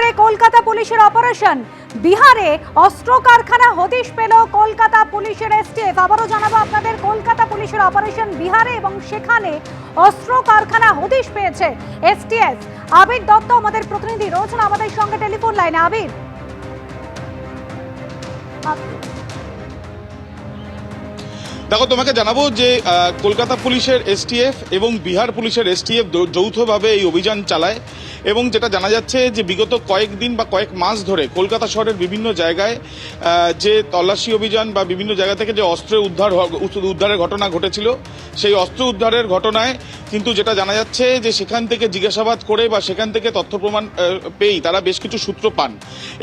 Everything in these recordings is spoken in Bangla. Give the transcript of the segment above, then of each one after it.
বিহারে কলকাতা পুলিশের অপারেশন। বিহারে অস্ত্র কারখানা হদিশ পেল কলকাতা পুলিশের এসটিএফ আবারও জানাব আপনাদের, কলকাতা পুলিশের অপারেশন বিহারে এবং সেখানে অস্ত্র কারখানা হদিশ পেয়েছে এসটিএফ আবির দত্ত আমাদের প্রতিনিধি রয়েছেন আমাদের সঙ্গে টেলিফোন লাইনে। আবির। দেখো, তোমাকে জানাব যে কলকাতা পুলিশের এসটিএফ এবং বিহার পুলিশের এসটিএফ যৌথভাবে এই অভিযান চালায়। এবং যেটা জানা যাচ্ছে যে বিগত কয়েকদিন বা কয়েক মাস ধরে কলকাতা শহরের বিভিন্ন জায়গায় যে তল্লাশি অভিযান বা বিভিন্ন জায়গা থেকে যে অস্ত্র উদ্ধার উদ্ধারের ঘটনা ঘটেছিল, সেই অস্ত্র উদ্ধারের ঘটনায় কিন্তু যেটা জানা যাচ্ছে যে সেখান থেকে জিজ্ঞাসাবাদ করে বা সেখান থেকে তথ্য প্রমাণ পেয়েই তারা বেশ কিছু সূত্র পান।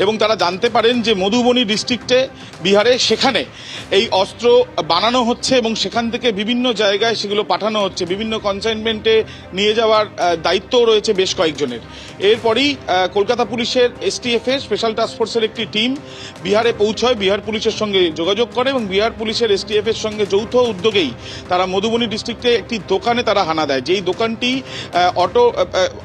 এবং তারা জানতে পারেন যে মধুবনী ডিস্ট্রিক্টে, বিহারে সেখানে এই অস্ত্র বানানো হচ্ছে এবং সেখান থেকে বিভিন্ন জায়গায় সেগুলো পাঠানো হচ্ছে। বিভিন্ন কনসাইনমেন্টে নিয়ে যাওয়ার দায়িত্বও রয়েছে বেশ কয়েকজনের। এরপরই কলকাতা পুলিশের এসটিএফ এর স্পেশাল টাস্ক ফোর্সের একটি টিম বিহারে পৌঁছয়। বিহার পুলিশের সঙ্গে যোগাযোগ করে এবং বিহার পুলিশের এসটিএফ এর সঙ্গে যৌথ উদ্যোগেই তারা মধুবনী ডিস্ট্রিক্টে একটি দোকানে তারা হানা দেয়। যেই দোকানটি অটো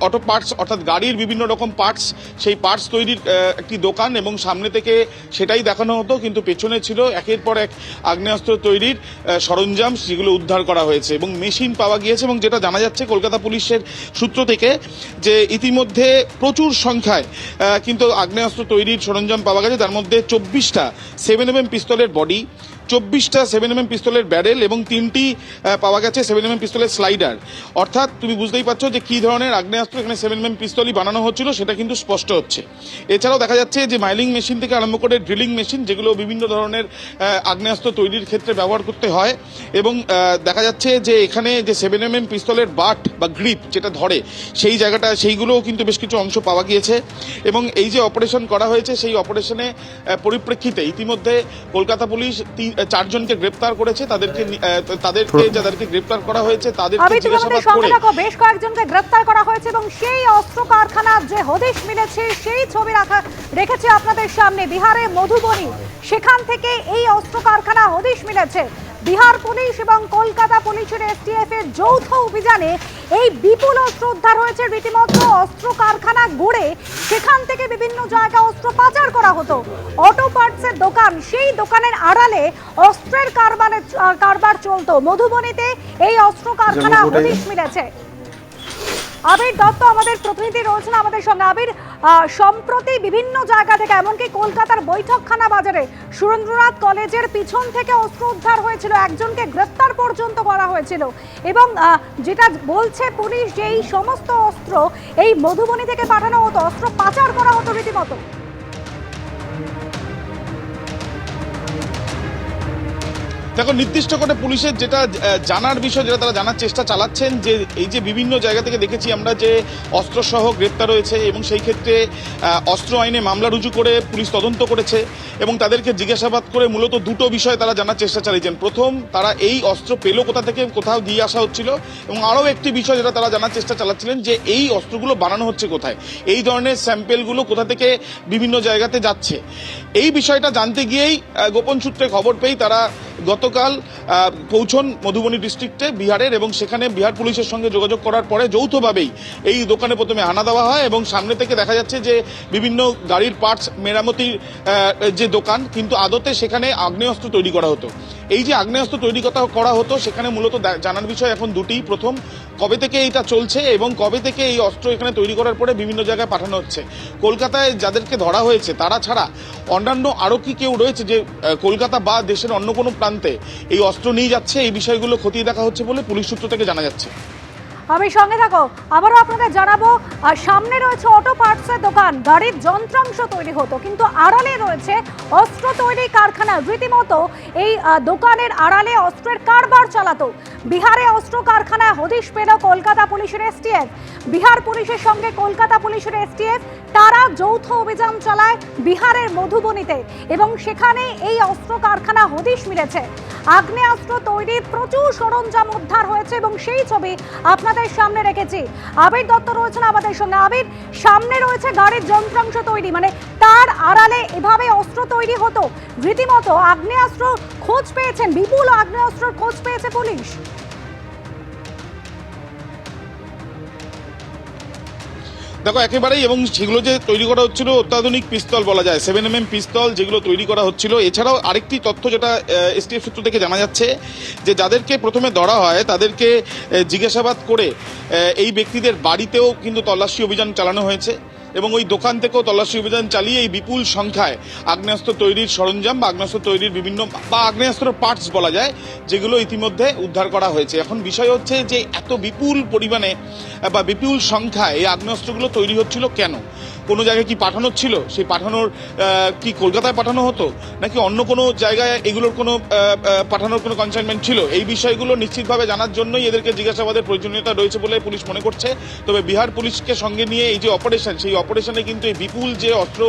অটো পার্টস অর্থাৎ গাড়ির বিভিন্ন রকম পার্টস, সেই পার্টস তৈরির একটি দোকান এবং সামনে থেকে সেটাই দেখানো হতো, কিন্তু পেছনে ছিল একের পর এক আগ্নেয়াস্ত্র তৈরির সরঞ্জাম সেগুলো উদ্ধার করা হয়েছে এবং মেশিন পাওয়া গিয়েছে এবং যেটা জানা যাচ্ছে কলকাতা পুলিশের সূত্র থেকে যে ইতিমধ্যে প্রচুর সংখ্যায় কিন্তু আগ্নেয়াস্ত্র তৈরির সরঞ্জাম পাওয়া গেছে। তার মধ্যে চব্বিশটা সেভেন এম পিস্তলের বডি চব্বিশটা সেভেন এম পিস্তলের ব্যারেল এবং তিনটি পাওয়া গেছে সেভেন এম পিস্তলের স্লাইডার অর্থাৎ তুমি বুঝতেই পারছ যে কী ধরনের আগ্নেয়াস্ত্র এখানে সেভেন এম পিস্তলই বানানো হচ্ছিল সেটা কিন্তু স্পষ্ট হচ্ছে। এছাড়াও দেখা যাচ্ছে যে মাইলিং মেশিন থেকে আরম্ভ করে ড্রিলিং মেশিন যেগুলো বিভিন্ন ধরনের আগ্নেয়াস্ত্র তৈরির ক্ষেত্রে ব্যবহার করতে হয় এবং দেখা যাচ্ছে যে এখানে যে সেভেন এম পিস্তলের বাট বা গ্রিপ যেটা ধরে, সেই জায়গাটা সেইগুলোও কিন্তু বেশ কিছু অংশ পাওয়া গিয়েছে এবং এই যে অপারেশন করা হয়েছে সেই অপারেশনে পরিপ্রেক্ষিতে ইতিমধ্যে কলকাতা পুলিশ তিন- চারজনকে গ্রেপ্তার করেছে। তাদেরকে তাদেরকে যাদেরকে গ্রেপ্তার করা হয়েছে তাদেরকে জিজ্ঞাসাবাদ করে বেশ কয়েকজনকে গ্রেপ্তার করা হয়েছে এবং সেই অস্ত্র কারখানার যে হদিশ মিলেছে সেই ছবি রাখা রেখেছে আপনাদের সামনে। বিহারে মধুবনী সেখান থেকে এই অস্ত্র কারখানা হদিশ মিলেছে। বিহার পুলিশ এবং কলকাতা পুলিশের এসটিএফ এর যৌথ অভিযানে এই বিপুল অস্ত্র উদ্ধার হয়েছে। রীতিমতো অস্ত্র কারখানা গড়ে সেখান থেকে বিভিন্ন জায়গায় অস্ত্র পাচার করা হতো। অটো পার্টসের দোকান সেই দোকানের আড়ালে অস্ত্রের কারবারের কারবার চলতো। মধুবনীতে এই অস্ত্র কারখানা হদিশ মিলেছে। আবির দত্ত আমাদের প্রতিনিধি রয়েছেন আমাদের সঙ্গে। আবির সম্প্রতি বিভিন্ন জায়গা থেকে, এমনকি কলকাতার বৈঠকখানা বাজারে, সুরেন্দ্রনাথ কলেজের পিছন থেকে অস্ত্র উদ্ধার হয়েছিল। একজনকে গ্রেপ্তার পর্যন্ত করা হয়েছিল। এবং যেটা বলছে পুলিশ যে এই সমস্ত অস্ত্র, এই মধুবনী থেকে পাঠানো হতো, অস্ত্র পাচার করা হতো রীতিমতো। দেখো, নির্দিষ্ট করে পুলিশের যেটা জানার বিষয় যেটা তারা জানার চেষ্টা চালাচ্ছেন যে এই যে বিভিন্ন জায়গা থেকে দেখেছি আমরা যে অস্ত্রসহ গ্রেপ্তার হয়েছে এবং সেই ক্ষেত্রে অস্ত্র আইনে মামলা রুজু করে পুলিশ তদন্ত করেছে এবং তাদেরকে জিজ্ঞাসাবাদ করে মূলত দুটো বিষয় তারা জানার চেষ্টা চালিয়েছেন। প্রথম, তারা এই অস্ত্র পেল কোথা থেকে, কোথাও দিয়ে আসা হচ্ছিল এবং আরও একটি বিষয় যেটা তারা জানার চেষ্টা চালাচ্ছিলেন যে এই অস্ত্রগুলো বানানো হচ্ছে কোথায়, এই ধরনের স্যাম্পেলগুলো কোথা থেকে বিভিন্ন জায়গাতে যাচ্ছে। এই বিষয়টা জানতে গিয়েই গোপন সূত্রে খবর পেয়ে তারা গতকাল পৌঁছন মধুবনী ডিস্ট্রিক্টে বিহারের এবং সেখানে বিহার পুলিশের সঙ্গে যোগাযোগ করার পরে যৌথভাবেই এই দোকানে প্রথমে আনা দেওয়া হয় এবং সামনে থেকে দেখা যাচ্ছে যে বিভিন্ন গাড়ির পার্টস, মেরামতির যে দোকান, কিন্তু আদতে সেখানে আগ্নেয়াস্ত্র তৈরি করা হতো। এই যে আগ্নেয়াস্ত্র তৈরি করা হতো, সেখানে মূলত জানার বিষয় এখন দুটি প্রথম, কবে থেকে এইটা চলছে এবং কবে থেকে এই অস্ত্র এখানে তৈরি করার পরে বিভিন্ন জায়গায় পাঠানো হচ্ছে? কলকাতায় যাদেরকে ধরা হয়েছে, তারা ছাড়া অন্যান্য আরও কি কেউ রয়েছে যে কলকাতা বা দেশের অন্য কোনো প্রান্তে এই অস্ত্র নিয়ে যাচ্ছে? এই বিষয়গুলো খতিয়ে দেখা হচ্ছে বলে পুলিশ সূত্র থেকে জানা যাচ্ছে। আমি সঙ্গে থাকো, আবারও আপনাদের জানাব আর সামনে রয়েছে অটো পার্টসের দোকান, গাড়ির যন্ত্রাংশ তৈরি হতো, কিন্তু আড়ালে রয়েছে অস্ত্র তৈরি কারখানা। রীতিমতো এই দোকানের আড়ালে অস্ত্রের কারবার চালাতো। বিহারে অস্ত্র কারখানায় হদিশ পেল কলকাতা পুলিশের এসটিএফ বিহার পুলিশের সঙ্গে কলকাতা পুলিশের এসটিএফ তারা যৌথ অভিযান চালায় বিহারের মধুবনীতে, এবং সেখানে এই অস্ত্র কারখানা হদিশ মিলেছে। আগ্নেয়াস্ত্র তৈরির প্রচুর সরঞ্জাম উদ্ধার হয়েছে, এবং সেই ছবি আপনাদের সামনে রেখেছি। আবির দত্ত রয়েছেন আমাদের সঙ্গে। আবির, সামনে রয়েছে গাড়ির যন্ত্রাংশ তৈরি মানে তার আড়ালে এভাবে অস্ত্র তৈরি হতো। রীতিমতো আগ্নেয়াস্ত্র খোঁজ পেয়েছেন, বিপুল আগ্নেয়াস্ত্র খোঁজ পেয়েছে পুলিশ। দেখো, একেবারেই এবং সেগুলো যে তৈরি করা হচ্ছিল অত্যাধুনিক পিস্তল বলা যায় সেভেন এম এম পিস্তল যেগুলো তৈরি করা হচ্ছিল। এছাড়াও আরেকটি তথ্য যেটা এসটিএফ সূত্র থেকে জানা যাচ্ছে, যে যাদেরকে প্রথমে ধরা হয়, তাদেরকে জিজ্ঞাসাবাদ করে এই ব্যক্তিদের বাড়িতেও কিন্তু তল্লাশি অভিযান চালানো হয়েছে। এবং ওই দোকান থেকেও তল্লাশি অভিযান চালিয়ে এই বিপুল সংখ্যায় আগ্নেয়াস্ত্র তৈরির সরঞ্জাম বা আগ্নেয়াস্ত্র তৈরির বিভিন্ন বা আগ্নেয়াস্ত্র পার্টস বলা যায়, যেগুলো ইতিমধ্যে উদ্ধার করা হয়েছে। এখন বিষয় হচ্ছে যে এত বিপুল পরিমাণে বা বিপুল সংখ্যায় এই আগ্নেয়াস্ত্রগুলো তৈরি হচ্ছিল কেন? কোনো জায়গায় কি পাঠানো ছিল? সেই পাঠানোর কি কলকাতায় পাঠানো হতো? নাকি অন্য কোনো জায়গায় এগুলোর কোনো পাঠানোর কোনো কনসাইনমেন্ট ছিল? এই বিষয়গুলো নিশ্চিতভাবে জানার জন্যই এদেরকে জিজ্ঞাসাবাদের প্রয়োজনীয়তা রয়েছে বলে পুলিশ মনে করছে। তবে বিহার পুলিশকে সঙ্গে নিয়ে এই যে অপারেশন সেই অপারেশনে কিন্তু এই বিপুল যে অস্ত্র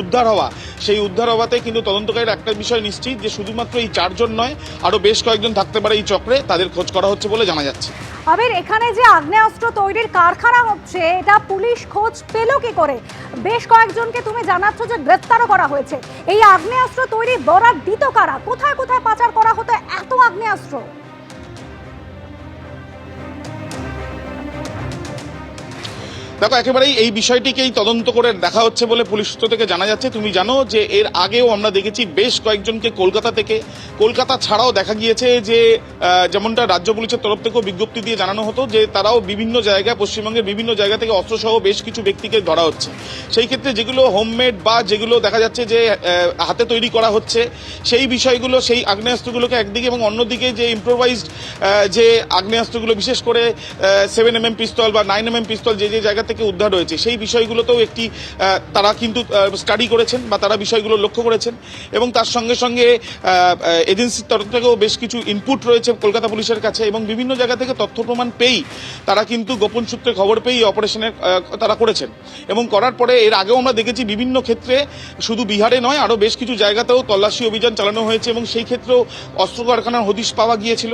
উদ্ধার হওয়া, সেই উদ্ধার হওয়াতে কিন্তু তদন্তকারীর একটা বিষয় নিশ্চিত যে শুধুমাত্র এই চারজন নয় আরও বেশ কয়েকজন থাকতে পারে এই চক্রে। তাদের খোঁজ করা হচ্ছে বলে জানা যাচ্ছে। আবির, এখানে যে আগ্নেয়াস্ত্র তৈরির কারখানা হচ্ছে, এটা পুলিশ খোঁজ পেল কি করে? বেশ কয়েকজনকে তুমি জানাচ্ছ যে গ্রেপ্তারও করা হয়েছে। এই আগ্নেয়াস্ত্র তৈরির বরাদ দিত কারা? কোথায় কোথায় পাচার করা হতো এত আগ্নেয়াস্ত্র? দেখো, একেবারেই এই বিষয়টিকেই তদন্ত করে দেখা হচ্ছে বলে পুলিশ সূত্র থেকে জানা যাচ্ছে। তুমি জানো যে এর আগেও আমরা দেখেছি বেশ কয়েকজনকে কলকাতা থেকে, কলকাতা ছাড়াও দেখা গিয়েছে যে যেমনটা রাজ্য পুলিশের তরফ থেকেও বিজ্ঞপ্তি দিয়ে জানানো হতো যে, তারাও বিভিন্ন জায়গায়, পশ্চিমবঙ্গের বিভিন্ন জায়গা থেকে অস্ত্রসহ বেশ কিছু ব্যক্তিকে ধরা হচ্ছে। সেই ক্ষেত্রে যেগুলো হোমমেড বা যেগুলো দেখা যাচ্ছে যে হাতে তৈরি করা হচ্ছে, সেই বিষয়গুলো, সেই আগ্নেয়াস্ত্রগুলোকে একদিকে এবং অন্যদিকে যে ইম্প্রোভাইজড যে আগ্নেয়াস্ত্রগুলো, বিশেষ করে সেভেন এম এম পিস্তল বা নাইন এম এম পিস্তল যে যে জায়গা থেকে উদ্ধার হয়েছে। সেই বিষয়গুলোতেও একটি তারা কিন্তু স্টাডি করেছেন বা তারা বিষয়গুলো লক্ষ্য করেছেন এবং তার সঙ্গে সঙ্গে এজেন্সির তরফ থেকেও বেশ কিছু ইনপুট রয়েছে কলকাতা পুলিশের কাছে এবং বিভিন্ন জায়গা থেকে তথ্য প্রমাণ পেয়েই তারা কিন্তু গোপন সূত্রে খবর পেয়েই অপারেশনের তারা করেছেন। এবং করার পরে এর আগেও আমরা দেখেছি বিভিন্ন ক্ষেত্রে শুধু বিহারে নয়, আরও বেশ কিছু জায়গাতেও তল্লাশি অভিযান চালানো হয়েছে এবং সেই ক্ষেত্রেও অস্ত্র কারখানার হদিশ পাওয়া গিয়েছিল।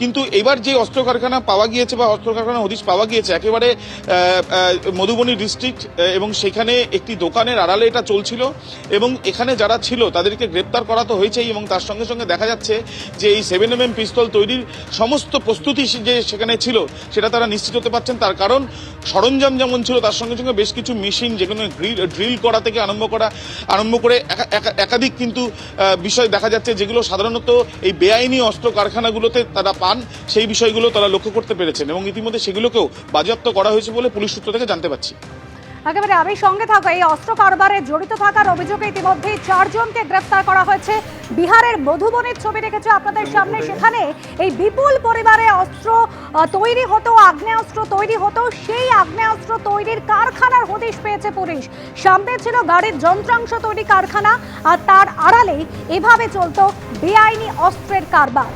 কিন্তু এবার যে অস্ত্র কারখানা পাওয়া গিয়েছে বা অস্ত্র কারখানার হদিশ পাওয়া গিয়েছে, একেবারে মধুবনী ডিস্ট্রিক্ট এবং সেখানে একটি দোকানের আড়ালে এটা চলছিল, এবং এখানে যারা ছিল তাদেরকে গ্রেপ্তার করা তো হয়েছেই, এবং তার সঙ্গে সঙ্গে দেখা যাচ্ছে যে এই সেভেন এম পিস্তল তৈরির সমস্ত প্রস্তুতি যে সেখানে ছিল, সেটা তারা নিশ্চিত হতে পারছেন। তার কারণ, সরঞ্জাম যেমন ছিল, তার সঙ্গে সঙ্গে বেশ কিছু মেশিন যেখানে ড্রিল করা থেকে আরম্ভ করা, আরম্ভ করে একা- একা- একাধিক কিন্তু বিষয় দেখা যাচ্ছে যেগুলো সাধারণত এই বেআইনি অস্ত্র কারখানাগুলোতে তারা পান, সেই বিষয়গুলো তারা লক্ষ্য করতে পেরেছেন, এবং ইতিমধ্যে সেগুলোকেও বাজেয়াপ্ত করা হয়েছে বলে পুলিশ সূত্র থেকে জানতে পাচ্ছি একেবারে আমি সঙ্গে থাকো এই অস্ত্র কারবারে জড়িত থাকার অভিযোগে ইতিমধ্যেই চারজনকে গ্রেফতার করা হয়েছে। বিহারের মধুবনের ছবি রেখেছে আপনাদের সামনে। সেখানে এই বিপুল পরিবারে অস্ত্র তৈরি হতো আগ্নেয়াস্ত্র তৈরি হতো। সেই আগ্নেয়াস্ত্র তৈরির কারখানার হদিশ পেয়েছে পুলিশ। সামনে ছিল গাড়ির যন্ত্রাংশ তৈরি কারখানা আর তার আড়ালে এভাবে চলত বেআইনি অস্ত্রের কারবার।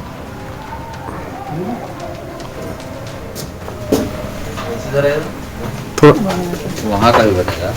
वहाँ का भी बनेगा।